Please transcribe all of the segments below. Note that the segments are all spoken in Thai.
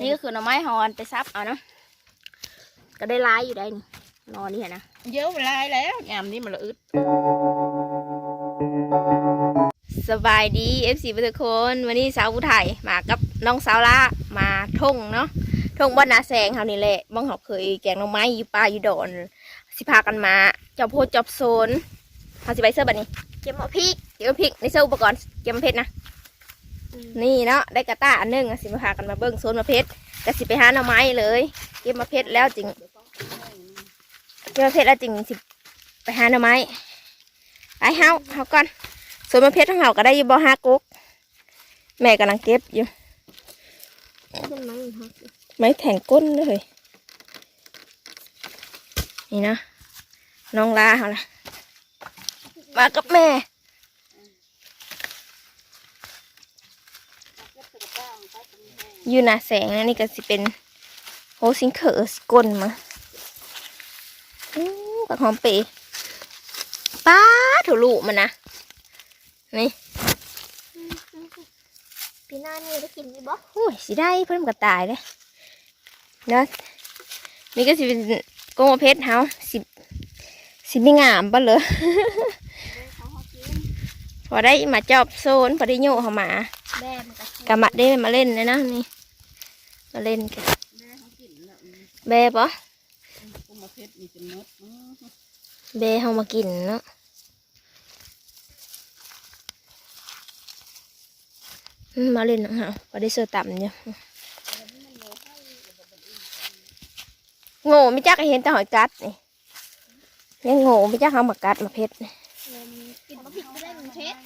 นี่ก็คือหน่อไม้ฮอนไปซับเอาเนาะก็ได้ร้ายอยู่ได้นี่นอนนี่เห็นนะเยอะเวลาแล้วยามนี้มันละอึดสบายดีเอฟซีทุกคน วันนี้สาวผู้ไทยมากับน้องสาวละมาท่งเนาะท่งบ้านนาแสงเขานี่แหละบ้องเขาเคยแกงหน่อไม้อยู่ป่าอยู่ดอนสิพากันมาเจับโพดจับโซนเขาสิไปเสื้อบัดนี้เก็บมาพริกเก็บมาพริกในเสื้ออุปกรณ์เก็บมาเพชรนะ นี่เนาะได้กระต้าอันหนึงสิมาพากันมาเบิ้งโซนมาเพชรก็สิไปหาหน่อไม้เลย เก็บมาเพชรแล้วจริงเก็บมาเพชรแล้วจริงสิไปหาหน่อไม้ไปเฮาเฮาก่อนส่วนมะเพชรทั้งเหาก็ได้อยู่บ่ห้ากุ๊กแม่กำลังเก็บอยู่ไม้หักไม้แทงก้นเลยนี่นะน้องลาเขาละมากับแม่ ยู่หน้าแสงนะนี่ก็สิเป็นโฮซิงเคอร์สกลมาอู้กับหอมเปย์ป้าถูลูมันนะ นี่ปีหน้านี่ได้กินไหมบ่โอ้ยสิได้เพิ่นก็ตายเลยเนาะนี่ก็สิเป็นกงเพชรเฮาสิสิไม่งามปะเลย พอได้มาจอบโซนพอได้โยกเขามาแม่มันก็กะมาได้มาเล่นเลยนะนี่ มาเล่นกันแม่เขากินแล้วแบปะกุมารเพชรมีจนมดแบเฮามากินเนาะอืมมาเล่นนะฮะพอได้เสือต่ำอยู่โง่ไม่จักให้เห็นแต่หอยกัดนี่ยังโง่ไม่จักเขามากัดมาเพชรนี่กินมะพริกไม่ได้ หนึ่งเพชร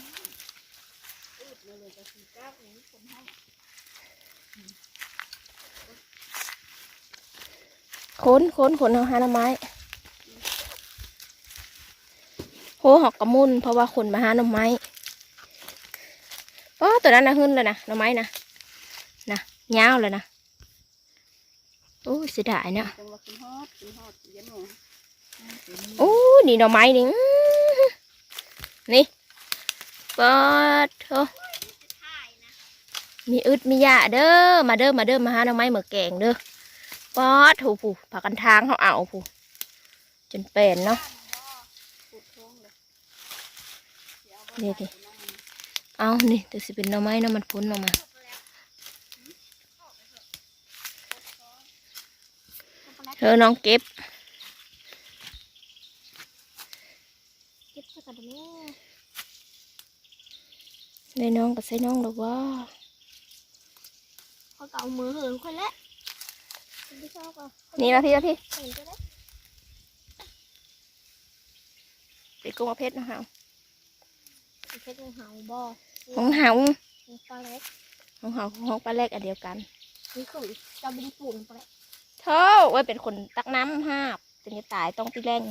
ค้นค้นค้นเอาหาหน่อไม้โหหอกกระมุนเพราะว่าคนมาหาหน่อไม้โอ้ตัวนั้นนะหึ่นเลยนะหน่อไม้นะนะยาวเลยนะโอ้ยเสียดายเนี่ยจังหวะกินฮอดกินฮอดเย็นหนูโอ้นี่หน่อไม้นี่อื้อนี่ ปิดโถมีอึดมียาเด้อ มาเด้อ มาเด้อ มาหาหน่อไม้เหมือแกงเด้อปอดถูผู้ผักกันทางเขาเอาผู้จนเป็นเนาะปุดท้องเลยนี่ดิเอานี่แต่สิเป็นหน่อไม้เนาะมันพ้นออกมาเธอน้องเก็บ เก็บสักกันแม่ ได้น้องก็ใส่น้องหรอกว่าเขาก็เอามือเหินคนละไม่ชอบอะนี่มาพี่มาพี่เห็นก็ได้ไปกุ้งมาเพชรนะฮะเพชรงูเห่าบ่ของเฮางูปลาเล็กของเฮาของเฮาปลาแรกอันเดียวกันนี่คือจะบินปุ่นไปเท่าไว้เป็นคนตักน้ำห้าบจนจะตายต้องตีแรง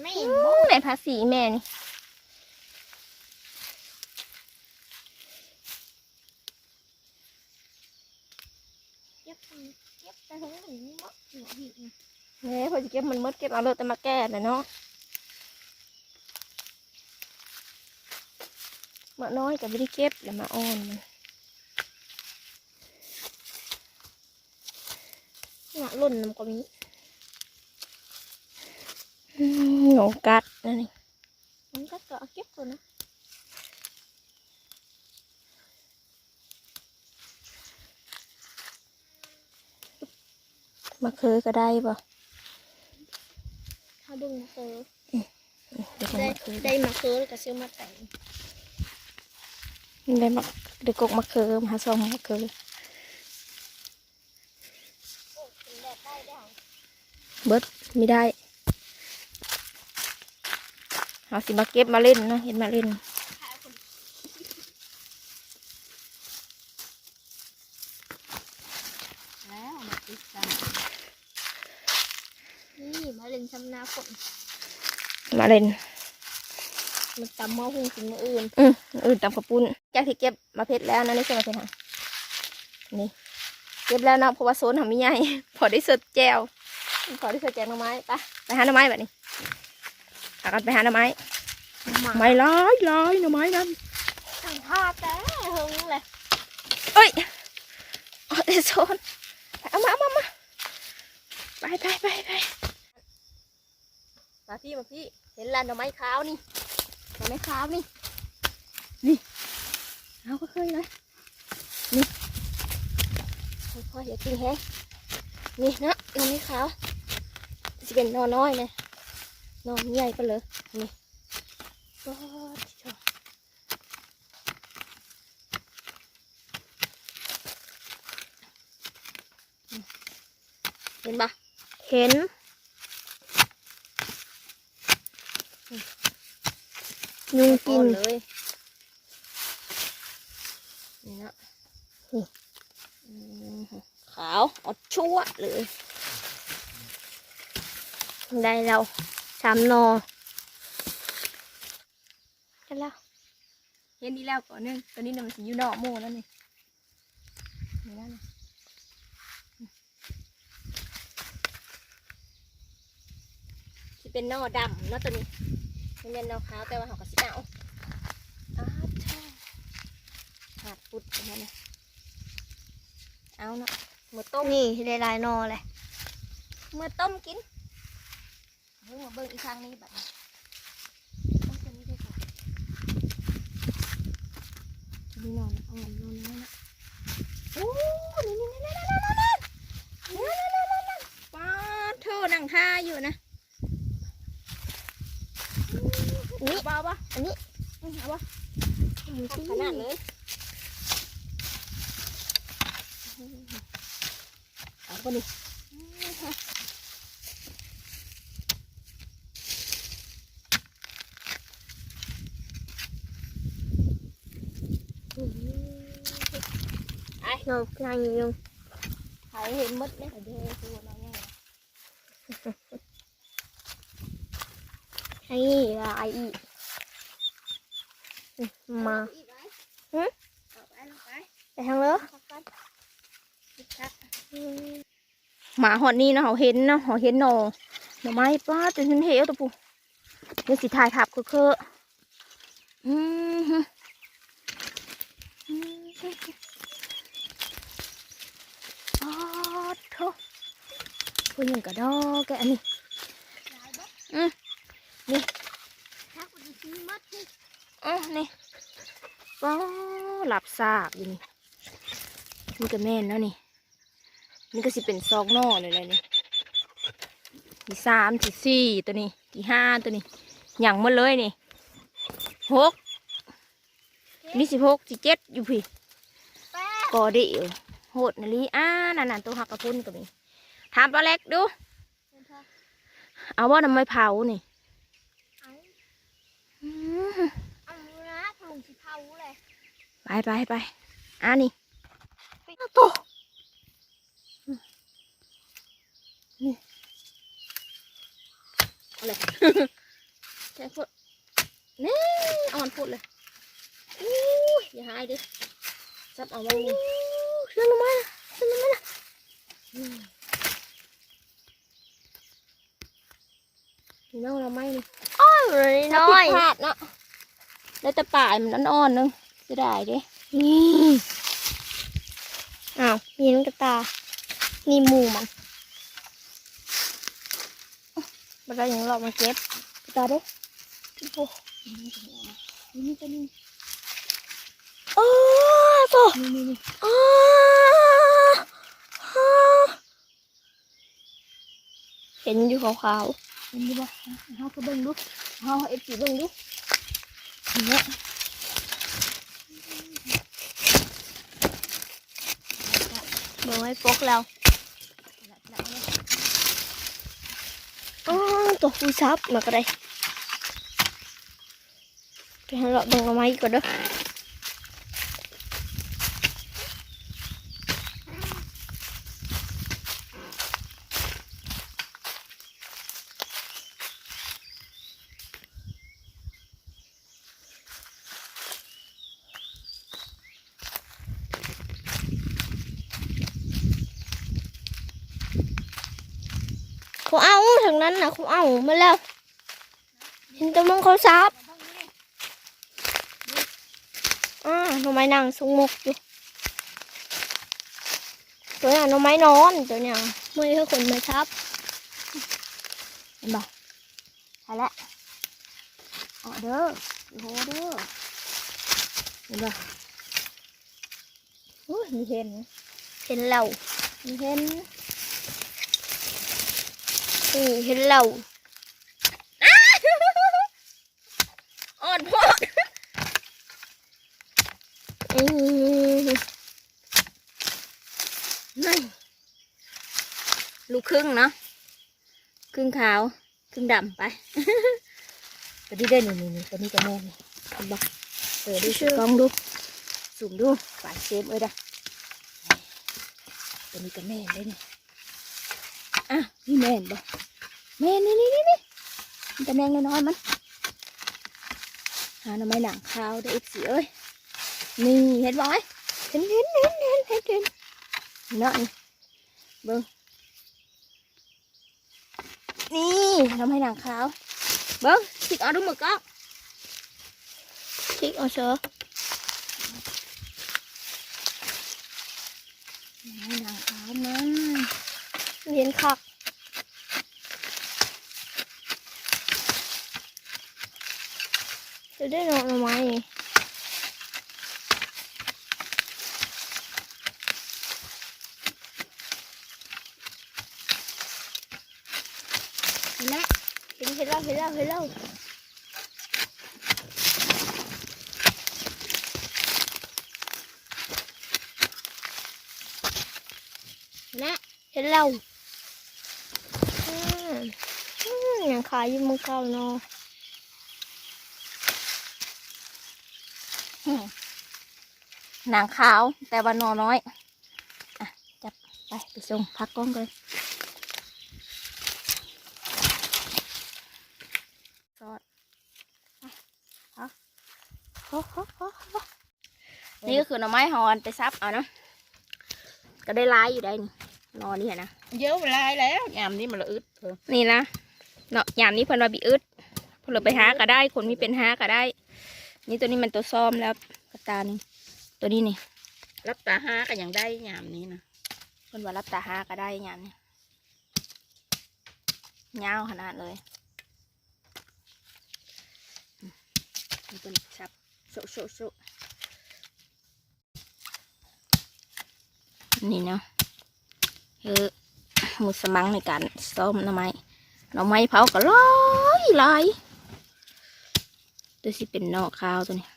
ไม่อู้ในภาษีแม่นี่ เก็บเก็บแต่ทั้งหมดนี่มด หน่พอจะเก็บมันหมดเก็บเอาเลยแต่มาแก้นะเนาะมาน้อยกับไม่ได้เก็บแล้วมาอ่อนมันหนาหล่นน้ำก็มีอืมหนูกัดนั่นนี่มันก็ก็เก็บตัวนะ มาคือก็ได้ป่ะถ้าดึงมาเคือเดี๋ยวได้มาคือได้มาเคือแล้วก็ซื้อมาแต่งได้มาเดี๋ยวกกมาคือมาส่งมาคือโอ้เป็นแบบได้ได้เบิดไม่ได้เอาสิมาเก็บมาเล่นเนาะเห็นมาเล่นแล้วมาติดกันนี่มา เล่นชำนาฝนมาเล่นมันตำหม้อหุงกินมื้ออื่น อืมอื่นตามกระปุ้นจากที่เก็บมาเพชรแล้วนะนี่ใช่ไหมเพชรฮะนี่ เก็บแล้วเนาะเพราะว่าโซนทำไม่ใหญ่พอได้สดแจวพอได้สดแจวหน่อไม้ไปไปหาหน่อไม้แบบนี้พากันไปหาหน่อไม้หมาไม้ร้อยร้อยหน่อไม้นั่นทางภาพแต่หึงเลยเอ้ยเอาแต่โซนไปไปไป มาพี่มาพี่เห็นลานดอกไม้ขาวนี่ดอกไม้ขาวนี่นี่เอาก็เคยเลยนี่ค่อยๆอย่าทิ้งแฮงนี่นะดอกไม้ขาวจะเป็นนอน้อยเลยนอนใหญ่ก็เลยนี่ก็ที่ชอบเห็นปะเห็น ยุงกิกินนเลยนี่นะนี่อืมขาวเอดชั่วเลย ได้เราสามนอกันแล้วเห็นดีแล้วก่อนหนึงตัวนี้น่ะมันสีอยู่นอกโม่นั่นนี่นี่นั่นน่ะที่เป็นนอดำเนาะตัวนี้ มันเป็นนอขาวแต่ว่าเขาก็สิเอาอ้าวใช่ขาดปุดอย่างนั้นนะเอาเนาะหมดต้มนี่ได้หลายนอเลยเมื่อต้มกินเบิ่งมาเบิ่งอีกครั้งนี้บัดนี้ต้มตัวนี้ด้วยค่ะตัวนี้นอนเอาเงินนอนน้อยนะโอ้นี่นี่นี่นี่นี่นี่นี่นี่นี่นี่นี่นี่ป้าดเธอนั่งท่าอยู่นะนี่เบาปะอันนี้ เอาปะอันนี้ขนาดเลยเอาปะนี่ไอ้นอนนางยุงใครเห็นมดเนี่ยเดี๋ยวตัวเราเนี่ยให้ลายอีกมาหึไปทางเลยหมาหอดนี่เนาะเขาเห็นเนาะเขาเห็นหนอหน่อไม้ป้าจนฉันเหวตัวปูเดี๋ยวสิถ่ายทับคือคืออืมฮึอืมอ๋อโถพูดยังกระดอกแกอันนี้ถ้าคุณซื้อมัดให้ อ๋อนี่ป้าหลับ ซากอยู่นี่นี่ก็แม่นเนาะนี่ นี่ก็สิเป็นซอกนอเลยเลยนี่ที่สามที่สี่ตัวนี้ที่ห้าตัวนี้หยั่งหมดเลยนี่หกนี่สิบหกสิบเจ็ดอยู่พี่แป้กอเดียวโหดนาลีอ่านั่นน่ะตัวหักกระพุ้นก็มีถามปลาเล็กดู เอาว่าทำไมเผานี่เอาอืมเอานะถุงสีเทาเลย ไปไปไปอ่านี่โตนี่เอาเลยแค่พูดนี่เอามันพูดเลยอู้ยอย่าหายดิจับเอาไว้นี่นั่นลงมานั่นลงมาอืมนี่น้องเราไม่นี่อ้าวเลยน้อยถ้าผิดพลาดเนาะแล้วแต่ป่ายมันอ่อนๆนึง จะได้เด้นี่อ้าวมีน้ำกระตา นี่หมูมันมันได้ยังหลอกมาเก็บกระตาเด้โอ้นี่ตัวนี้โอ้โตนี่นี่นี่อ้าอ้าเห็นอยู่ขาวเห็นดูบ่เฮาก็เบิ่งดูเฮาเอฟซีเบิ่งดูเนี่ย ๆเบิ่งไว้ปกแล้วอ้าตัวคุยซับมาก็ได้ไปหาเลาะเบิ่งเอาไม้ก่อนเด้อเขาเอาางนั้นนะเขาเอามาแล้ว เห็นตัวมังเขาซับอ่าหน่อไม้นางทรงมกอยู่ตัวเนี้หน่อไม้นอนตัวเนี้ยไม่ใช่คนมาซับเห็นบ่ใช่แล้วอ๋อเด้อโหเด้อเห็นบ่โอ้ยมีเห็น เห็นเรามีเห็น นี่เห็นเราอ่อนโพดอืมนี่ลูกครึ่งเนาะครึ่งขาว ครึ่งดำไปตัวนี้ได้หนึ่งนี่นี่ตัวนี้ก็แม่นี่เห็นบ่เออดูสิกล้องดูสูมดูฝ่ายเซฟเอ้ยด้ะตัวนี้ก็แม่นได้นี่ อะนี่แมนบ่แมนนี่นี่นี่นี่มันจะแมงน้อยมันหาหน่อไม้หนังขาวได้อีกสิเอ้ยนี่เห็นบ่ไหมเห็นเห็นเห็นเห็นเห็นเห็นเนาะนี่เบิ้งนี่หน่อไม้หนังขาวเบิ้งสิเอาดูหมึกก็ชิกเอาเชอ ไม่หนังขาวมัน เห็น คักจะได้หน่อไม้นี่เห็นแล้วเห็นเห็นแล้วเห็นแล้วเห็นแล้วนะเห็นแล้ว อืมอืมยังขายยู่มืองเก่าเนาะหนังขาวแต่ว่านอน้อยอะจับไปไปส่งพักกล้องเลยซอดเอาโอ้โหโอ้โหนี่ก็คือหน่อไม้หอนไปซับเอาเนาะก็ได้ลายอยู่ได้นี่นอนนี่เห็นะ เยอะเวลาแล้วยามนี้มันละอึดเออนี่นะเนาะยามนี้เพิ่นว่าบีอึดเพิ่นเลยไปหาก็ได้ คนมีเป็นหาก็ได้ นี่ตัวนี้มันตัวซ้อมแล้วกระตานี่ตัวนี้นี่รับตาห้าก็ยังได้ยามนี้นะเพิ่นว่ารับตาหาก็ได้ยามนี้ยาวขนาดเลยอืมนี่เป็นชับโชะโชะโชะนี่เนาะคือห มุดสมังในการซ้อมหน่อไม้หน่อไม้เผาก็ลอยลอยตัวสิเป็นนอกข้าวตัวนี้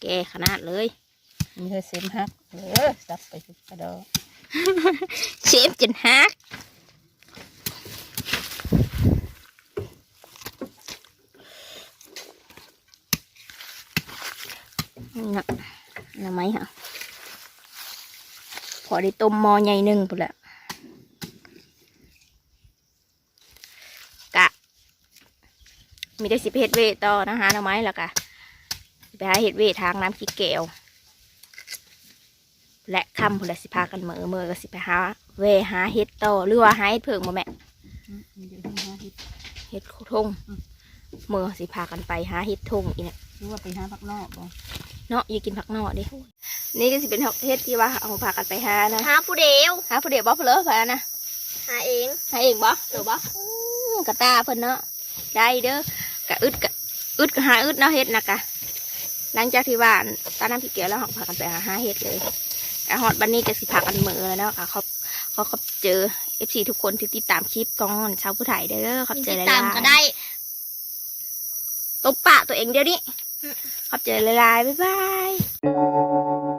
แก่ขนาดเลยมีเธอเซมฮักเออซับไปทุกกระดอเชฟจนฮักน่ะน่ะไหมฮะพ อได้ต้มหมอใหญ่หนึ่งพุ่นแหละกะ มีได้สิบเฮ็ดเวทต่อนะฮะหน่อไม้แล้วกะไปหาเฮ็ดเวททางน้ำขี้แก้วและคำพุ่นแหละสิพากันเหมือเมือก็สิไปหาเวหาเฮ็ดต่อหรือว่าหาเฮ็ดเพิ่งบ่แม่มีเดี๋ยวที่ห้าฮิตเฮ็ดทงเมือสิพากันไปหาเฮ็ดทงอีกเนี่ยหรือว่าไปหาพักนอกบ่เนาะอย่ากินผักนอกดิ นี่ก็สิเป็นเฮ็ดที่ว่าเอาพากันไปหานะหาผู้เดียวหาผู้เดียวบ่เพนเลอพานะหาเองหาเองบ่เดี๋ยวบ่อื้อกระตาเพิ่นเนาะได้เด้อกะอึดกะอึดก็หาอึดเนาะเฮ็ดนะกะหลังจากที่ว่าตาน้ำพี่เกียวแล้วเราพากันไปหาหาเฮ็ดเลยแต่ฮอดบันนี้ก็สิพากันเหมือแล้วเนาะค่ะเขาเขาเขาเจอ FC ทุกคนที่ติดตามคลิปกองชาวผู้ไทยเด้อเขาเจอหลายๆตามก็ได้ตบปะตัวเองเดี๋ยวนี้ขอบใจหลายๆบ๊ายบาย